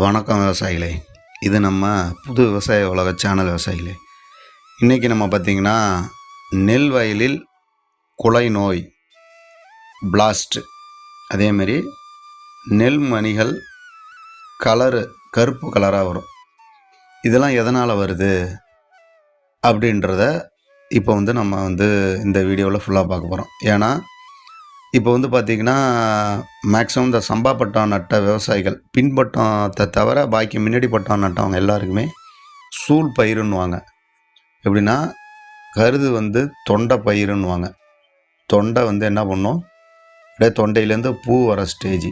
வணக்கம் விவசாயிகளே. இது நம்ம புது விவசாய உலக சேனல் விவசாயிகளே. இன்றைக்கி நம்ம பார்த்திங்கன்னா நெல் வயலில் குலை நோய் பிளாஸ்ட் அதேமாரி நெல் மணிகள் கலரு கருப்பு கலராக வரும். இதெல்லாம் எதனால் வருது? அப்படின்றத இப்போ வந்து நம்ம வந்து இந்த வீடியோவில் ஃபுல்லாக பார்க்க போகிறோம் ஏன்னா இப்போ வந்து பார்த்திங்கன்னா மேக்ஸிமம் இந்த சம்பா பட்டம் நட்ட விவசாயிகள் பின்பட்டத்தை தவிர பாக்கி முன்னாடி பட்டம் நட்டவங்க எல்லாருக்குமே சூழ் பயிருன்னுவாங்க. எப்படின்னா கருது வந்து தொண்டை பயிருன்னுவாங்க. தொண்டை வந்து என்ன பண்ணும்? அப்படியே தொண்டையிலேருந்து பூ வர ஸ்டேஜ்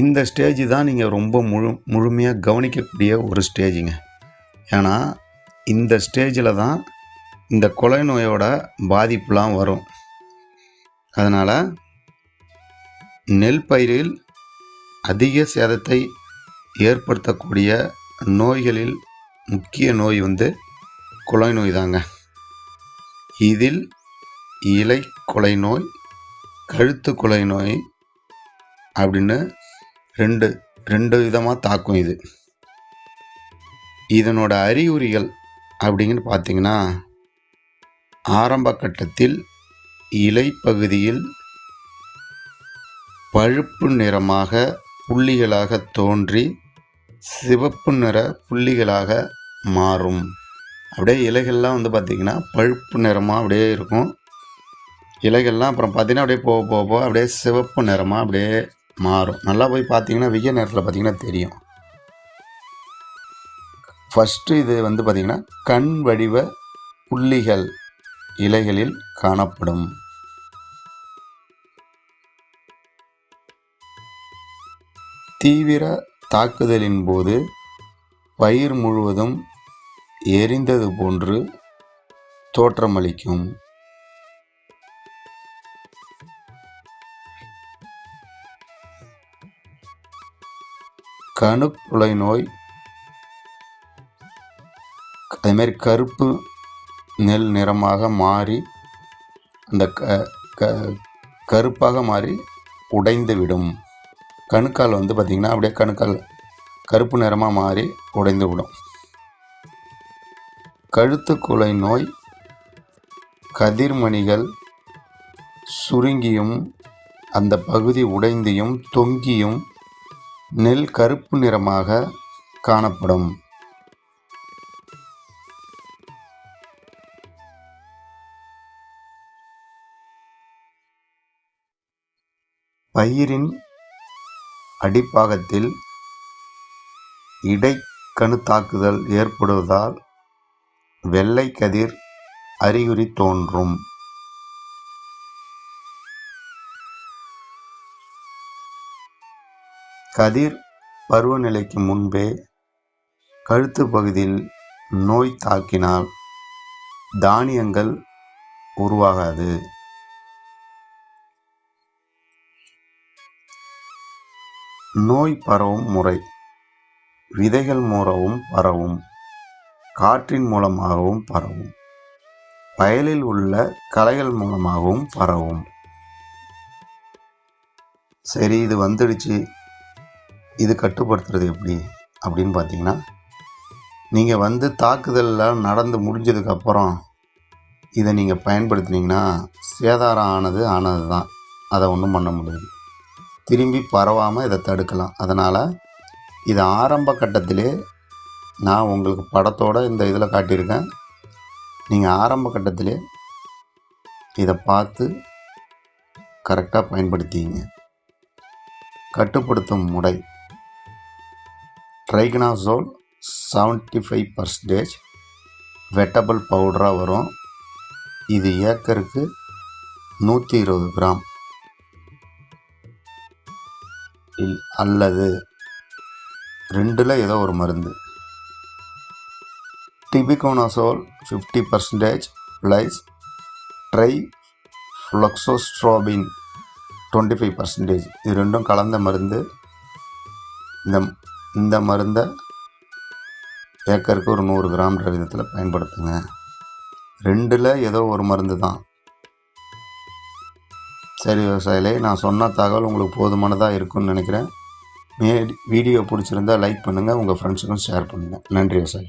இந்த ஸ்டேஜ் தான் நீங்கள் ரொம்ப முழு முழுமையாக கவனிக்கக்கூடிய ஒரு ஸ்டேஜுங்க ஏன்னா இந்த ஸ்டேஜில் தான் இந்த கொலை நோயோட பாதிப்புலாம் வரும். அதனால் நெல் பயிரில் அதிக சேதத்தை ஏற்படுத்தக்கூடிய நோய்களில் முக்கிய நோய் வந்து குலை நோய் தாங்க. இதில் இலை கொலை நோய் கழுத்து குலை நோய் அப்படின்னு ரெண்டு ரெண்டு விதமாக தாக்கும் இது. இதனோட அறிகுறிகள் அப்படிங்கன்னு பார்த்தீங்கன்னா ஆரம்ப கட்டத்தில் இலை பகுதியில் பழுப்பு நிறமாக புள்ளிகளாக தோன்றி சிவப்பு நிற புள்ளிகளாக மாறும். அப்படியே இலைகள்லாம் வந்து பார்த்திங்கன்னா பழுப்பு நிறமாக அப்படியே இருக்கும். இலைகள்லாம் அப்புறம் பார்த்திங்கன்னா அப்படியே போக போக போக அப்படியே சிவப்பு நிறமாக அப்படியே மாறும். நல்லா போய் பார்த்தீங்கன்னா வெய்ய நேரத்தில் பார்த்திங்கன்னா தெரியும். ஃபஸ்ட்டு இது வந்து பார்த்திங்கன்னா கண் வடிவ புள்ளிகள் இலைகளில் காணப்படும். தீவிர தாக்குதலின் போது பயிர் முழுவதும் எரிந்தது போன்று தோற்றமளிக்கும். கணுப்புலை நோய் அதேமாரி கருப்பு நெல் நிறமாக மாறி அந்த க க கருப்பாக மாறி உடைந்துவிடும். கணுக்கால் வந்து பார்த்திங்கன்னா அப்படியே கணுக்கால் கருப்பு நிறமாக மாறி உடைந்து விடும் கழுத்து குலை நோய் கதிர்மணிகள் சுருங்கியும் அந்த பகுதி உடைந்தியும் தொங்கியும் நெல் கருப்பு நிறமாக காணப்படும். பயிரின் அடிப்பாகத்தில் இடைக்கணு தாக்குதல் ஏற்படுவதால் வெள்ளை கதிர் அறிகுறி தோன்றும். கதிர் பருவநிலைக்கு முன்பே கழுத்து பகுதியில் நோய் தாக்கினால் தானியங்கள் உருவாகாது. நோய் பரவும் முறை. விதைகள் மூலவும் பரவும். காற்றின் மூலமாகவும் பரவும். வயலில் உள்ள களைகள் மூலமாகவும் பரவும். சரி இது வந்துடுச்சு. இது கட்டுப்படுத்துறது எப்படி? அப்படின்னு பார்த்தீங்கன்னா நீங்கள் வந்து தாக்குதலில் நடந்து முடிஞ்சதுக்கப்புறம் இதை நீங்கள் பயன்படுத்தினீங்கன்னா சேதாரம் ஆனது ஆனது தான் அதை ஒன்றும் பண்ண முடியாது. திரும்பி பரவாமல் இதை தடுக்கலாம். அதனால் இது ஆரம்ப கட்டத்திலே நான் உங்களுக்கு படத்தோடு இந்த இதில் காட்டியிருக்கேன். நீங்கள் ஆரம்ப கட்டத்திலே இதை பார்த்து கரெக்டாக பயன்படுத்திங்க. கட்டுப்படுத்தும் முறை. ட்ரைக்னாசோல் செவன்ட்டி ஃபைவ் பர்சன்டேஜ் வெட்டபிள் பவுடராக வரும். இது ஏக்கருக்கு நூற்றி இருபது கிராம். அல்லது ரெண்டில் ஏதோ ஒரு மருந்து. Difenoconazole fifty percentage plus trifloxystrobin twenty five percentage இது ரெண்டும் கலந்த மருந்து. இந்த இந்த மருந்தை ஏக்கருக்கு ஒரு நூறு கிராம் விதத்தில் பயன்படுத்துங்க. ரெண்டில் ஏதோ ஒரு மருந்து தான் சரி விவசாயிகளே நான் சொன்ன தகவல் உங்களுக்கு போதுமானதாக இருக்கும்னு நினைக்கிறேன். மே வீடியோ பிடிச்சிருந்தா லைக் பண்ணுங்கள் உங்கள் ஃப்ரெண்ட்ஸுக்கும் ஷேர் பண்ணுங்கள் நன்றி விவசாயி